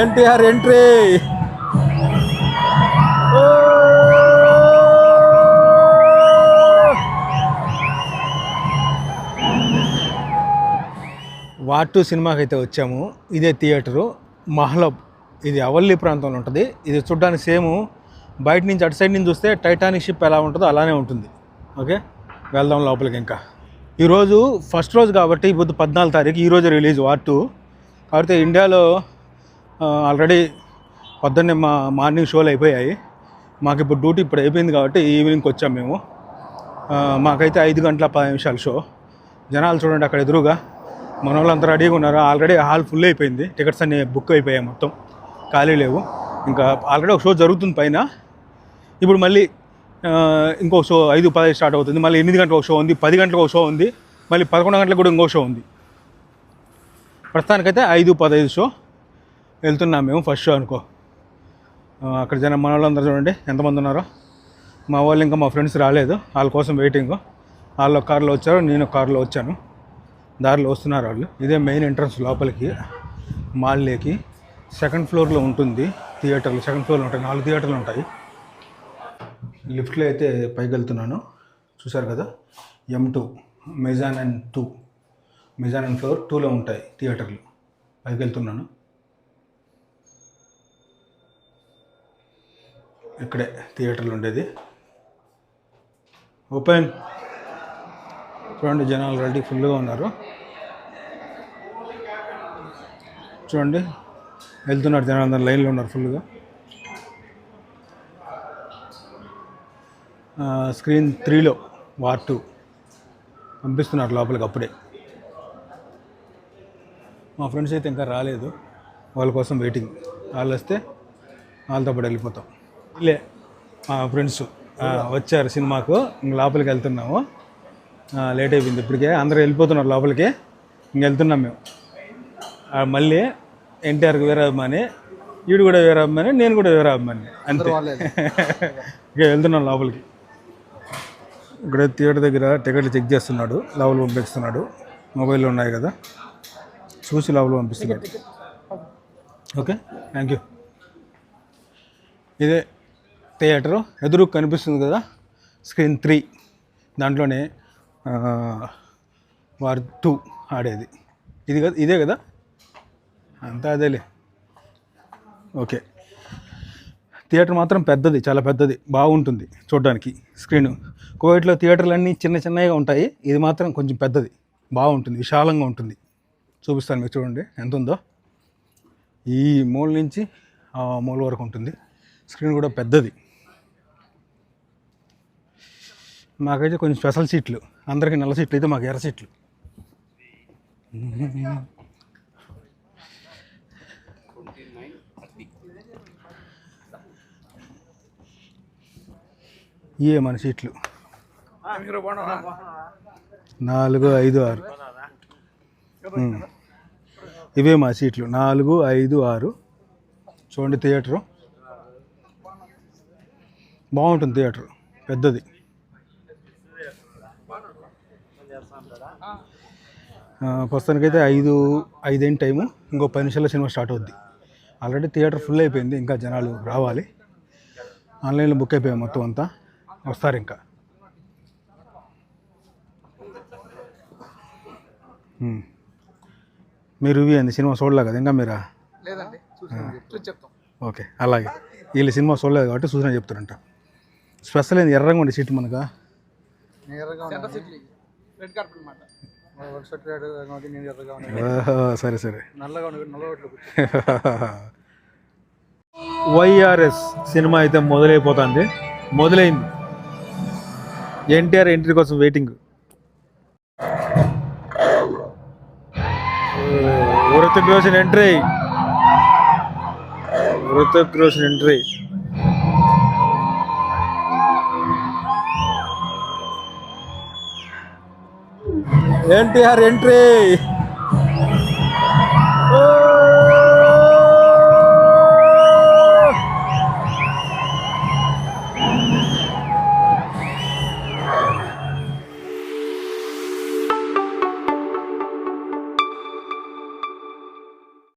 NTR entry. వాటు సినిమాకి అయితే వచ్చాము. ఇదే థియేటరు. మహలబ్ ఇది అవల్లి ప్రాంతంలో ఉంటుంది. ఇది చూడ్డానికి సేమ్ బయట నుంచి అటు సైడ్ నుంచి చూస్తే టైటానిక్ షిప్ ఎలా ఉంటుందో అలానే ఉంటుంది. ఓకే? వెళ్దాం లోపలికి ఇంకా. ఈరోజు ఫస్ట్ రోజు కాబట్టి ఇప్పుడు పద్నాలుగు తారీఖు ఈరోజు రిలీజ్ వార్ టూ. కాబట్టి ఇండియాలో ఆల్రెడీ పొద్దున్నే మా మార్నింగ్ షోలు అయిపోయాయి. మాకు ఇప్పుడు డ్యూటీ ఇప్పుడు అయిపోయింది కాబట్టి ఈవినింగ్కి వచ్చాం మేము. మాకైతే ఐదు గంటల పది నిమిషాల షో. జనాలు చూడండి అక్కడ ఎదురుగా. మన వాళ్ళంతా రెడీగా ఉన్నారు? ఆల్రెడీ హాల్ ఫుల్ అయిపోయింది. టికెట్స్ అన్ని బుక్ అయిపోయాయి మొత్తం. ఖాళీ లేవు. ఇంకా ఆల్రెడీ ఒక షో జరుగుతుంది పైన. ఇప్పుడు మళ్ళీ ఇంకో షో ఐదు పది స్టార్ట్ అవుతుంది. మళ్ళీ ఎనిమిది గంటలకు ఒక షో ఉంది పది గంటలకు ఒక షో ఉంది మళ్ళీ పదకొండు గంటలకు కూడా ఇంకో షో ఉంది. ప్రస్తుతానికైతే ఐదు పదహైదు షో. వెళ్తున్నాం మేము ఫస్ట్ షో అనుకో. అక్కడ జనం మన వాళ్ళందరూ చూడండి ఎంతమంది ఉన్నారో. మా వాళ్ళు ఇంకా మా ఫ్రెండ్స్ రాలేదు వాళ్ళ కోసం వెయిటింగ్ వాళ్ళు ఒక కార్లో వచ్చారు నేను ఒక కార్లో వచ్చాను. దారిలో వస్తున్నారు వాళ్ళు. ఇదే మెయిన్ ఎంట్రన్స్ లోపలికి మాల్లోకి సెకండ్ ఫ్లోర్లో ఉంటుంది థియేటర్లు సెకండ్ ఫ్లోర్లో ఉంటాయి నాలుగు థియేటర్లు ఉంటాయి. లిఫ్ట్లో అయితే పైకి వెళ్తున్నాను. చూశారు కదా? M two mezzanine and two mezzanine and floor టూలో ఉంటాయి థియేటర్లు పైకి వెళ్తున్నాను. ఇక్కడే థియేటర్లు ఉండేది. ఓపెన్. చూడండి జనాలు రెడీ ఫుల్గా ఉన్నారు. చూడండి వెళ్తున్నారు జనాలు అందరు లైన్లో ఉన్నారు ఫుల్గా. స్క్రీన్ త్రీలో వార్ టూ. పంపిస్తున్నారు లోపలికి అప్పుడే. మా ఫ్రెండ్స్ అయితే ఇంకా రాలేదు. వాళ్ళ కోసం వెయిటింగ్. వాళ్ళు వస్తే వాళ్ళతో పాటు వెళ్ళిపోతాం. లే మా ఫ్రెండ్స్ వచ్చారు సినిమాకు. ఇంక లోపలికి వెళ్తున్నాము. లేట్ అయిపోయింది ఇప్పటికే. అందరూ వెళ్ళిపోతున్నారు లోపలికి. ఇంక వెళ్తున్నాం మేము. మళ్ళీ ఎన్టీఆర్కి వేరే అభిమాని వీడు కూడా వేరే అభిమాని నేను కూడా వేరే అభిమాని. అంతే. ఇక వెళ్తున్నాం లోపలికి. ఇక్కడ థియేటర్ దగ్గర టికెట్లు చెక్ చేస్తున్నాడు. లోపల పంపిస్తున్నాడు. మొబైల్లో ఉన్నాయి కదా. చూసి లోపల పంపిస్తున్నాడు. ఓకే. థ్యాంక్ యూ ఇదే థియేటరు ఎదురు కనిపిస్తుంది కదా స్క్రీన్ త్రీ. దాంట్లోనే వారు వార్ టూ ఆడేది. ఇది కదా ఇదే కదా? అంతా అదేలే. ఓకే. థియేటర్ మాత్రం పెద్దది చాలా పెద్దది బాగుంటుంది చూడడానికి స్క్రీన్. కోవిడ్లో థియేటర్లు అన్నీ చిన్న చిన్నగా ఉంటాయి ఇది మాత్రం కొంచెం పెద్దది బాగుంటుంది విశాలంగా ఉంటుంది. చూపిస్తాను మీకు చూడండి ఎంత ఉందో. ఈ మూల నుంచి ఆ మూల వరకు ఉంటుంది స్క్రీన్ కూడా పెద్దది. మాకైతే కొంచెం స్పెషల్ సీట్లు. అందరికీ నల్ల సీట్లు అయితే మాకు ఎర్ర సీట్లు. ఇవే మన సీట్లు. నాలుగు ఐదు ఆరు. ఇవే మా సీట్లు. నాలుగు ఐదు ఆరు. చూడండి థియేటరు. బాగుంటుంది థియేటర్. పెద్దది ఆ, ప్రస్తుతానికైతే ఐదు ఐదేంటి టైము ఇంకో పది నిమిషాల్లో సినిమా స్టార్ట్ అవుద్ది. ఆల్రెడీ థియేటర్ ఫుల్ అయిపోయింది ఇంకా జనాలు రావాలి. ఆన్లైన్లో బుక్ అయిపోయాయి మొత్తం అంతా. వస్తారు ఇంకా. మీరు ఇవి అండి సినిమా చూడలే కదా ఇంకా మీరా? లేదండి చూసాను చూసి చెప్తాం. ఓకే అలాగే. వీళ్ళు సినిమా చూడలేదు కాబట్టి సూచన చెప్తారంట స్పెషల్ ఏంది ఎర్రగా ఉండే సీట్ మనకు? రెడ్ కార్పెట్ అనమాట ఒక షర్ట్ రెడ్ కాబట్టి నేను ఎర్రగా ఉన్నాను ఓహో, సరే సరే నల్లగా ఉండి నల్లగొట్లు వైఆర్ఎస్ సినిమా అయితే మొదలైపోతుంది మొదలైంది ఎన్టీఆర్ ఎంట్రీ కోసం waiting Hrithik Roshan entry Hrithik Roshan entry NTR entry.